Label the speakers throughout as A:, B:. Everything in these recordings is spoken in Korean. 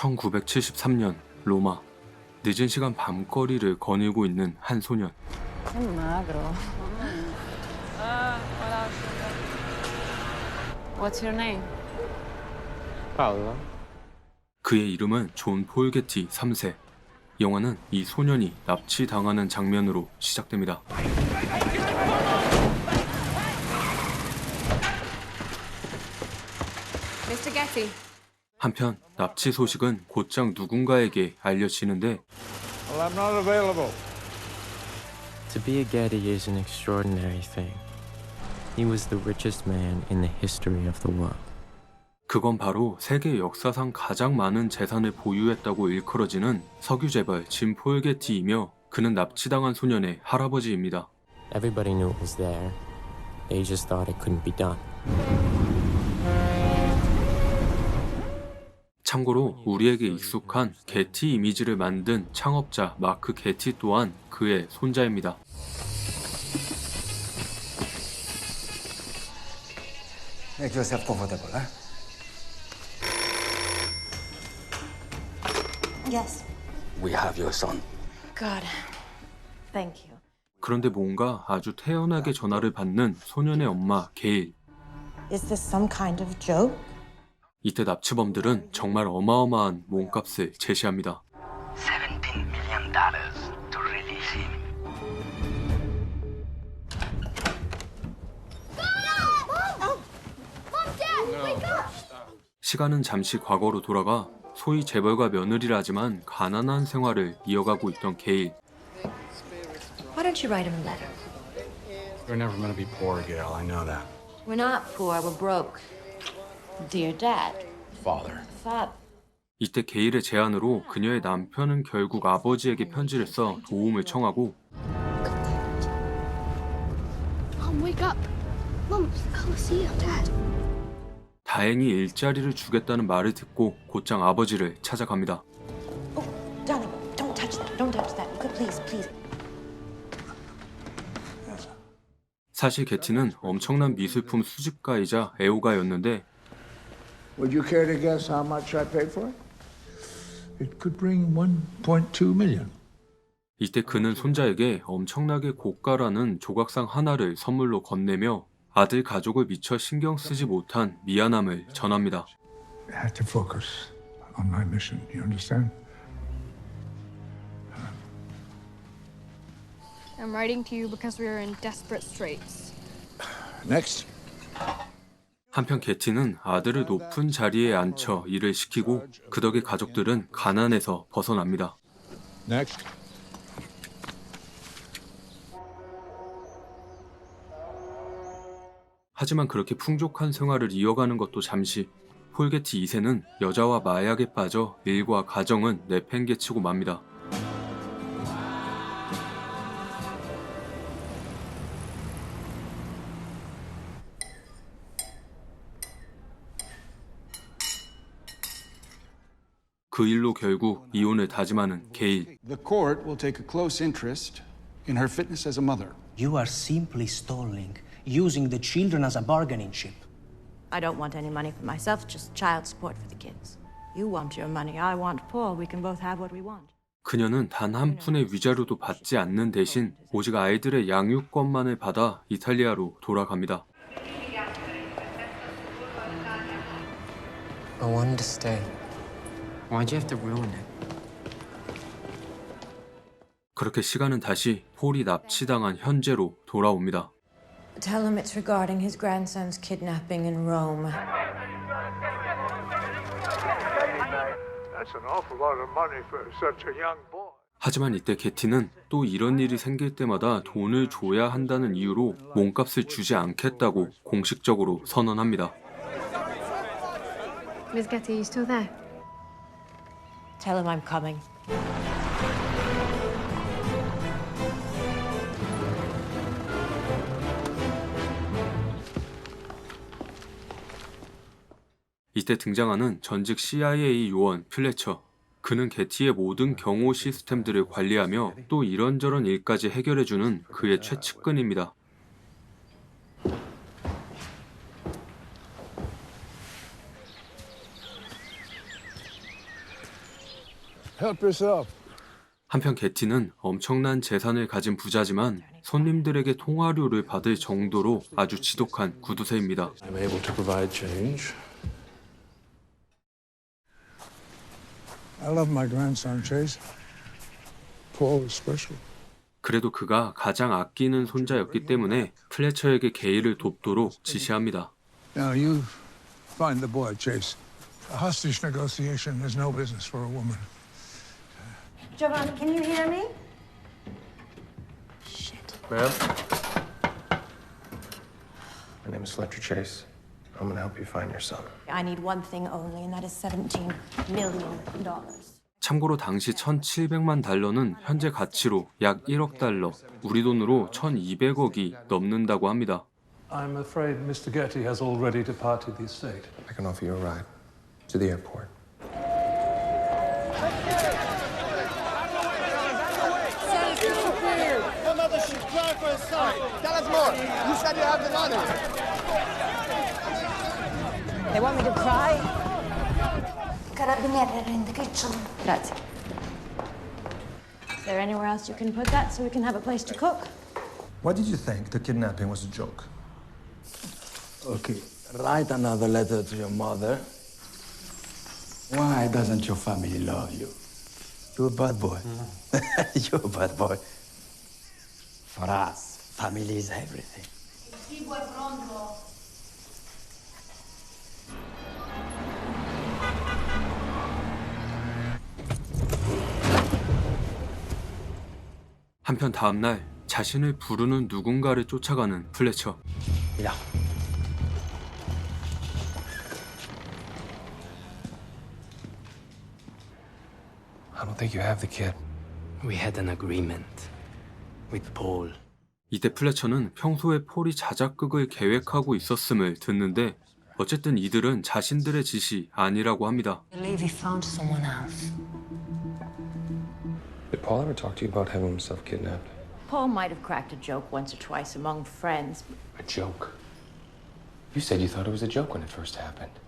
A: 1973년 로마 늦은 시간 밤거리를 거닐고 있는 한 소년.
B: What's your name?
A: 그의 이름은 존 폴 게티 3세 영화는 이 소년이 납치당하는 장면으로 시작됩니다
B: Mr. Getty.
A: 한편 납치 소식은 곧장 누군가에게 알려지는데
C: Well, I'm not available.
D: To be a Getty is an extraordinary thing. He was the richest man in the history of the world.
A: 그건 바로 세계 역사상 가장 많은 재산을 보유했다고 일컬어지는 석유 재벌 짐 폴 게티이며 그는 납치당한 소년의 할아버지입니다.
D: Everybody knew it was there. They just thought it couldn't be done.
A: 참고로 우리에게 익숙한 게티 이미지를 만든 창업자 마크 게티 또한 그의 손자입니다.
E: Make yourself comfortable, huh?
F: Yes.
E: We have your son.
F: God. Thank you.
A: 그런데 뭔가 아주 태연하게 전화를 받는 소년의 엄마 게일.
F: Is this some kind of joke?
A: 이때 납치범들은 정말 어마어마한 몸값을 제시합니다.
G: $17 million to release him.
A: 시간은 잠시 과거로 돌아가 소위 재벌가 며느리라지만 가난한 생활을 이어가고 있던 게일.
H: Why don't you write him a letter?
C: You're never going to be poor, Gail. I know that.
H: We're not poor, we're broke. Dear Dad.
E: Father.
H: Thought
A: 이때 게일의 제안으로 그녀의 남편은 결국 아버지에게 편지를 써 도움을 청하고
I: Mom, wake up. Mom, Coliseum, Dad.
A: 다행히 일자리를 주겠다는 말을 듣고 곧장 아버지를 찾아갑니다.
F: Oh, darling, don't touch that. Don't touch that. Good, please, please.
A: 사실 게티는 엄청난 미술품 수집가이자 애호가였는데
C: Would you care to guess how much I paid for it? It could bring 1.2 million.
A: 이때 그는 손자에게 엄청나게 고가라는 조각상 하나를 선물로 건네며 아들 가족을 미처 신경 쓰지 못한 미안함을 전합니다.
C: I had to focus on my mission. You understand?
I: I'm writing to you because we are in desperate straits.
C: Next.
A: 한편 게티는 아들을 높은 자리에 앉혀 일을 시키고 그 덕에 가족들은 가난에서 벗어납니다.
C: Next.
A: 하지만 그렇게 풍족한 생활을 이어가는 것도 잠시 폴게티 2세는 여자와 마약에 빠져 일과 가정은 내팽개치고 맙니다. 그 일로 결국 이혼을 다짐하는 게일.
J: The court will take a close interest in her fitness as a mother.
K: You are simply stalling, using the children as a bargaining chip.
F: I don't want any money for myself, just child support for the kids. You want your money, I want Paul. We can both have what we want.
A: 그녀는 단 한 푼의 위자료도 받지 않는 대신 오직 아이들의 양육권만을 받아 이탈리아로 돌아갑니다.
D: I wanted to stay. Why'd you have to ruin it?
A: 그렇게 시간은 다시 폴이 납치당한 현재로 돌아옵니다.
F: Tell him it's regarding his grandson's kidnapping in Rome.
C: That's an awful lot of money for such a young boy.
A: 하지만 이때 게티는 또 이런 일이 생길 때마다 돈을 줘야 한다는 이유로 몸값을 주지 않겠다고 공식적으로 선언합니다.
I: Miss Getty, you still there?
F: Tell him I'm coming.
A: 이때 등장하는 전직 CIA 요원 플래처. 그는 게티의 모든 경호 시스템들을 관리하며 또 이런저런 일까지 해결해주는 그의 최측근입니다.
C: Help yourself.
A: 한편 게티는 엄청난 재산을 가진 부자지만 손님들에게 통화료를 받을 정도로 아주 지독한 구두쇠입니다.
L: I'm able to provide change.
C: I love my grandson, Chase. Paul is special.
A: 그래도 그가 가장 아끼는 손자였기 때문에 플래처에게 게이를 돕도록 지시합니다.
C: Now, you find the boy, Chase. A hostage negotiation is no business for a woman.
F: Giovanni, can you hear me?
L: Ma'am? My name is Fletcher Chase. I'm gonna help you find your son.
F: I need one thing only, and that is $17 million.
A: 참고로 당시 1,700만 달러는 현재 가치로 약 1억 달러, 우리 돈으로 1,200억이 넘는다고 합니다.
L: I'm afraid Mr. Getty has already departed the estate. I can offer you a ride to the airport.
M: Tell us more. You said you have the money.
F: They want me to cry?
I: Carabinieri are in the kitchen.
F: Grazie. Is there anywhere else you can put that so we can have a place to cook?
N: Why did you think the kidnapping was a joke?
E: Okay, write another letter to your mother. Why doesn't your family love you? You're a bad boy. Mm-hmm. You're a bad boy. For us, family is everything.
A: 한편 다음 날 자신을 부르는 누군가를 쫓아가는 플래처.
E: Mira.
L: I don't think you have the kid.
E: We had an agreement with Paul.
A: 이때 플래처는 평소에 폴이 자작극을 계획하고 있었음을 듣는데 어쨌든 이들은 자신들의 짓이 아니라고 합니다.
H: believe he found someone else.
L: Did Paul ever talk to you about having himself kidnapped?
F: Paul might have cracked a joke once or twice among friends.
L: A joke. You said you thought it was a joke when it first happened.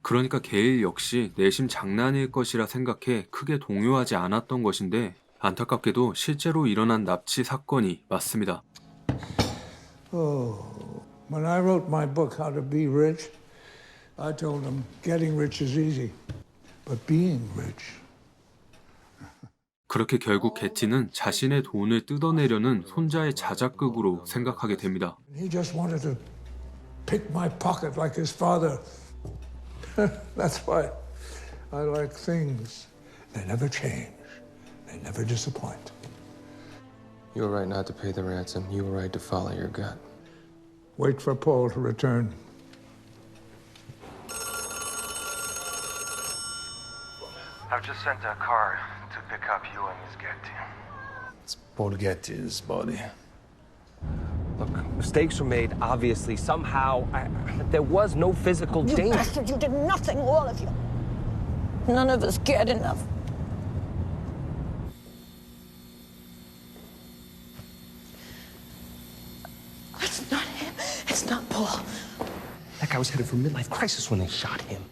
A: 그러니까 게일 역시 내심 장난일 것이라 생각해 크게 동요하지 않았던 것인데 안타깝게도 실제로 일어난 납치 사건이 맞습니다.
C: Oh, when I wrote my book, How to Be Rich, I told them getting rich is easy, but being rich.
A: 그렇게 결국 게티는 자신의 돈을 뜯어내려는 손자의 자작극으로 생각하게 됩니다.
C: He just wanted to pick my pocket like his father. That's why I like things. They never change. They never disappoint.
L: You were right not to pay the ransom. You were right to follow your gut.
C: Wait for Paul to return.
G: I've just sent a car to pick up you and Miss Getty.
N: It's Paul Getty's body.
O: Look, mistakes were made, obviously. Somehow, I, there was no physical
F: You
O: danger.
F: bastard, you did nothing, all of you. None of us cared enough.
O: Was headed for midlife crisis when they shot him.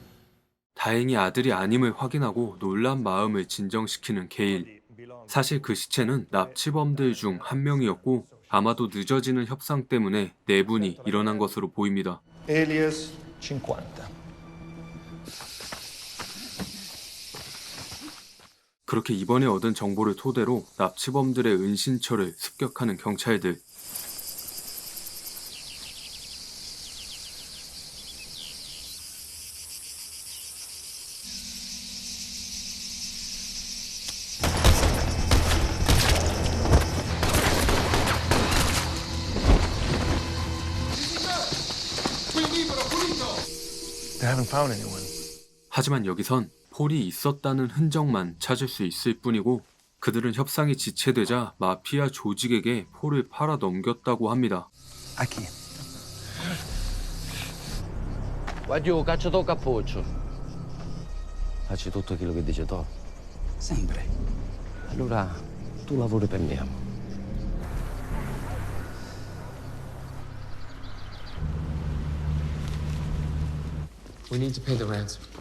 A: 다행히 아들이 아님을 확인하고 놀란 마음을 진정시키는 게일. 사실 그 시체는 납치범들 중 한 명이었고 아마도 늦어지는 협상 때문에 내분이 일어난 것으로 보입니다.
N: Alias 50.
A: 그렇게 이번에 얻은 정보를 토대로 납치범들의 은신처를 습격하는 경찰들. 하지만 여기선 폴이 있었다는 흔적만 찾을 수 있을 뿐이고 그들은 협상이 지체되자 마피아 조직에게 폴을 팔아 넘겼다고 합니다.
K: Cappuccio. Facci tutto quello che dice Thor.
E: Sempre.
K: Allora, tu lavori per me.
L: We need to pay the ransom.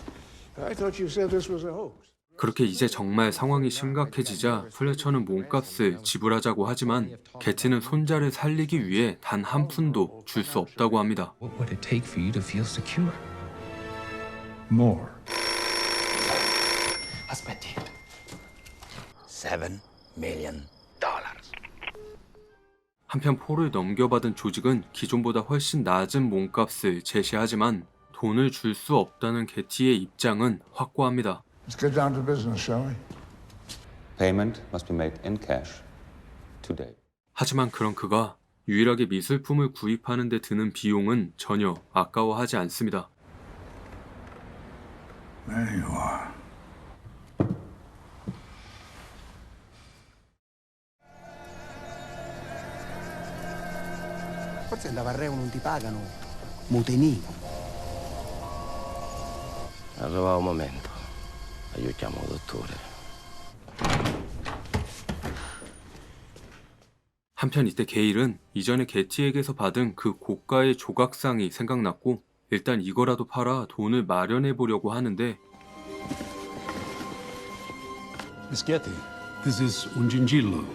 A: 그렇게 이제 정말 상황이 심각해지자 플래처는 몸값을 지불하자고 하지만 게티는 손자를 살리기 위해 단 한 푼도 줄 수 없다고 합니다.
P: What would it take for you to feel secure?
C: More.
E: Aspetti. Seven million dollars.
A: 한편 폴을 넘겨받은 조직은 기존보다 훨씬 낮은 몸값을 제시하지만 돈을 줄 수 없다는 게티의 입장은 확고합니다.
C: Let's get down to business, shall we?
Q: Payment must be made in cash today.
A: 하지만 그런 그가 유일하게 미술품을 구입하는 데 드는 비용은 전혀 아까워하지 않습니다.
C: There you are.
E: Forse il Navarreo non ti pagano. Muteni.
D: Arriva un momento. Aiutiamo il dottore.
A: 한편 이때 게일은 이전에 게티에게서 받은 그 고가의 조각상이 생각났고 일단 이거라도 팔아 돈을 마련해 보려고 하는데
R: Miss Getty, this is Unjinjilo.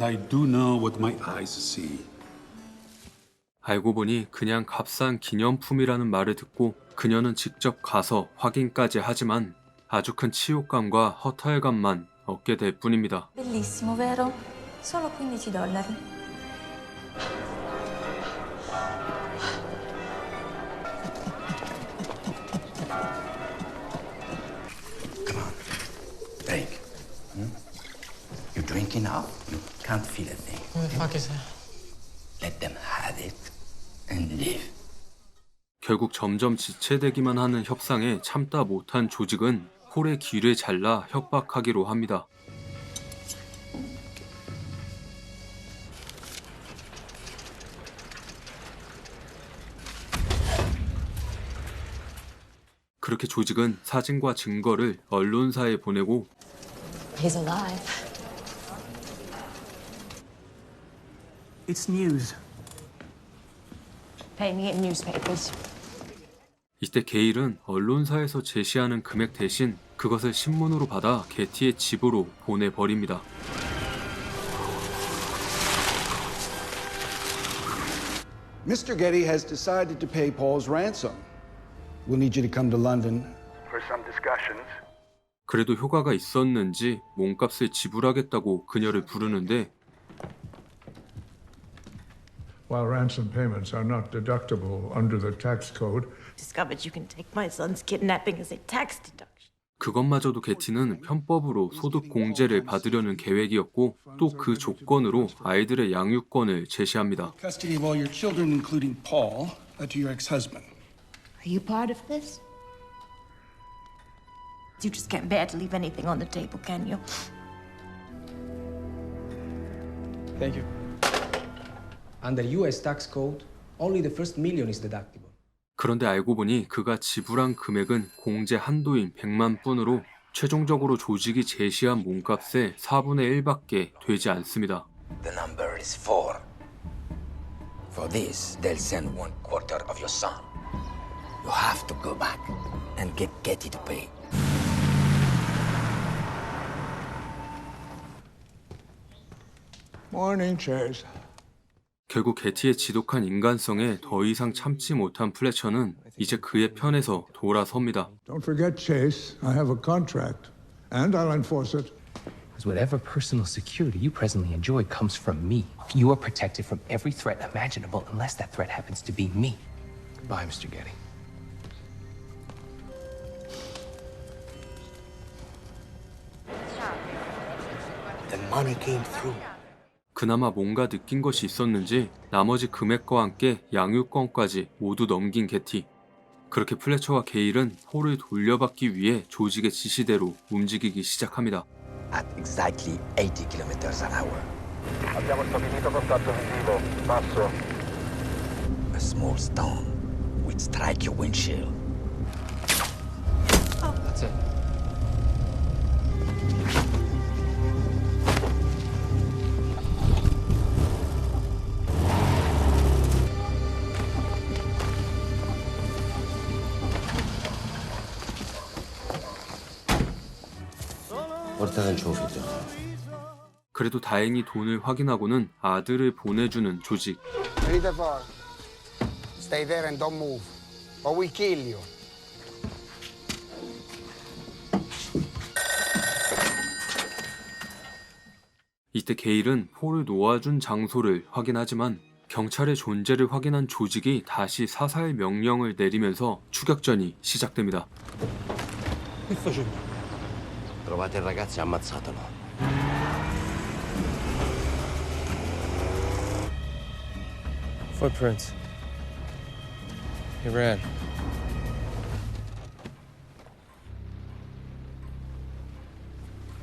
R: I do know what my eyes see.
A: 알고 보니 그냥 값싼 기념품이라는 말을 듣고 그녀는 직접 가서 확인까지 하지만 아주 큰 치욕감과 허탈감만 얻게 될 뿐입니다.
S: Bellissimo, vero? Solo 15 dollari.
E: Drink. Hmm? You drink enough, you can't feel a thing.
D: Who the fuck is that?
E: Let them have it and live.
A: 결국 점점 지체되기만 하는 협상에 참다 못한 조직은 폴의 귀를 잘라 협박하기로 합니다. 그렇게 조직은 사진과 증거를 언론사에 보내고
H: He's alive.
E: It's news.
H: Pay me in newspapers.
A: 이때 게일은 언론사에서 제시하는 금액 대신 그것을 신문으로 받아 게티의 집으로 보내버립니다.
J: Mr. Getty has decided to pay Paul's ransom. We'll need you to come to London.
G: For some discussions.
A: 그래도 효과가 있었는지 몸값을 지불하겠다고 그녀를 부르는데
C: While ransom payments are not deductible under the tax code,
F: Discovered you can take my son's kidnapping as a tax deduction.
A: 그것마저도 게티는 편법으로 소득 공제를 받으려는 계획이었고 또 그 조건으로 아이들의 양육권을 제시합니다.
J: Custody of all your children, including Paul, uh, to your ex-husband.
F: Are you part of this? You just can't bear to leave anything on the table, can you?
T: Thank you. Under US tax code, only the first million is deductible.
A: 그런데 알고 보니 그가 지불한 금액은 공제 한도인 100만 뿐으로 최종적으로 조직이 제시한 몸값의 4분의 1밖에 되지 않습니다.
E: The number is four. For this, they'll send one quarter of your son. You have to go back and get Getty to pay.
C: morning chairs.
A: 결국 게티의 지독한 인간성에 더 이상 참지 못한 플래처는 이제 그의 편에서 돌아섭니다.
C: Don't forget, Chase, I have a contract, and I'll enforce it.
P: Because whatever personal security you presently enjoy comes from me. You are protected from every threat imaginable unless that threat happens to be me. Goodbye, Mr. Getty.
E: The money came through.
A: 그나마 뭔가 느낀 것이 있었는지 나머지 금액과 함께 양육권까지 모두 넘긴 게티. 그렇게 플래처와 게일은 폴을 돌려받기 위해 조직의 지시대로 움직이기 시작합니다.
E: At exactly 80 kilometers an hour.
G: Abbiamo stabilito contatto visivo. Passo.
E: A small stone would strike your windshield.
T: That's it.
K: Portare giovito.
A: 그래도 다행히 돈을 확인하고는 아들을 보내주는 조직.
M: Stay there and don't move. Or we kill you.
A: 이때 게일은 폴을 놓아준 장소를 확인하지만 경찰의 존재를 확인한 조직이 다시 사살 명령을 내리면서 추격전이 시작됩니다.
K: Trovate il ragazzo e ammazzatelo.
D: Footprints. He ran.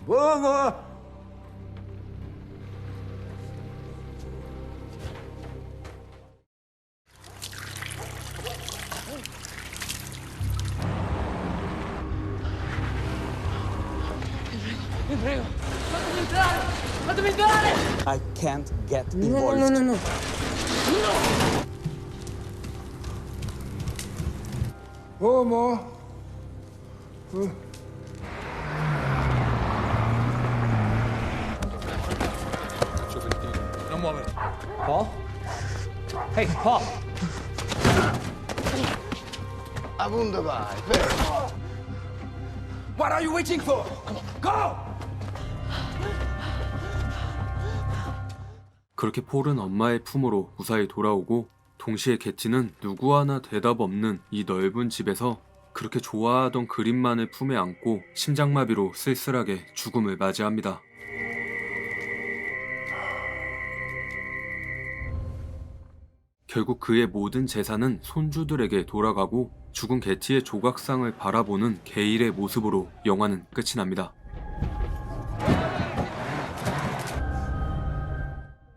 M: Uomo!
B: Vi fatemi entrare! Fatemi entrare!
M: I can't get
B: No, no, no, no, no.
C: Uomo? Uh,
M: Non muovere.
T: Paul? Hey, Paul!
M: Appunto vai, fermo. What are you waiting for? Go!
A: 그렇게 폴은 엄마의 품으로 무사히 돌아오고 동시에 게티는 누구 하나 대답 없는 이 넓은 집에서 그렇게 좋아하던 그림만을 품에 안고 심장마비로 쓸쓸하게 죽음을 맞이합니다. 결국 그의 모든 재산은 손주들에게 돌아가고 죽은 게티의 조각상을 바라보는 게일의 모습으로 영화는 끝이 납니다.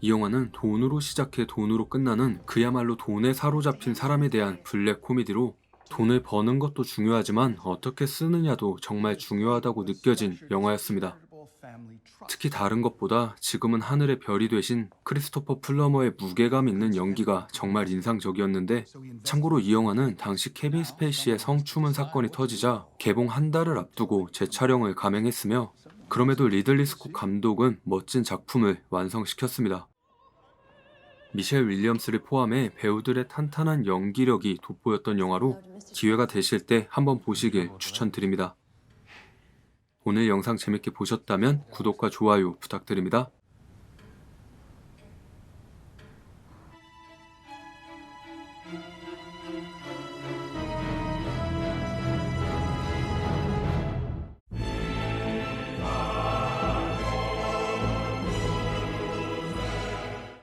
A: 이 영화는 돈으로 시작해 돈으로 끝나는 그야말로 돈에 사로잡힌 사람에 대한 블랙 코미디로 돈을 버는 것도 중요하지만 어떻게 쓰느냐도 정말 중요하다고 느껴진 영화였습니다. 특히 다른 것보다 지금은 하늘의 별이 되신 크리스토퍼 플러머의 무게감 있는 연기가 정말 인상적이었는데 참고로 이 영화는 당시 케빈 스페이시의 성추문 사건이 터지자 개봉 한 달을 앞두고 재촬영을 감행했으며 그럼에도 리들리 스콧 감독은 멋진 작품을 완성시켰습니다. 미셸 윌리엄스를 포함해 배우들의 탄탄한 연기력이 돋보였던 영화로 기회가 되실 때 한번 보시길 추천드립니다. 오늘 영상 재밌게 보셨다면 구독과 좋아요 부탁드립니다.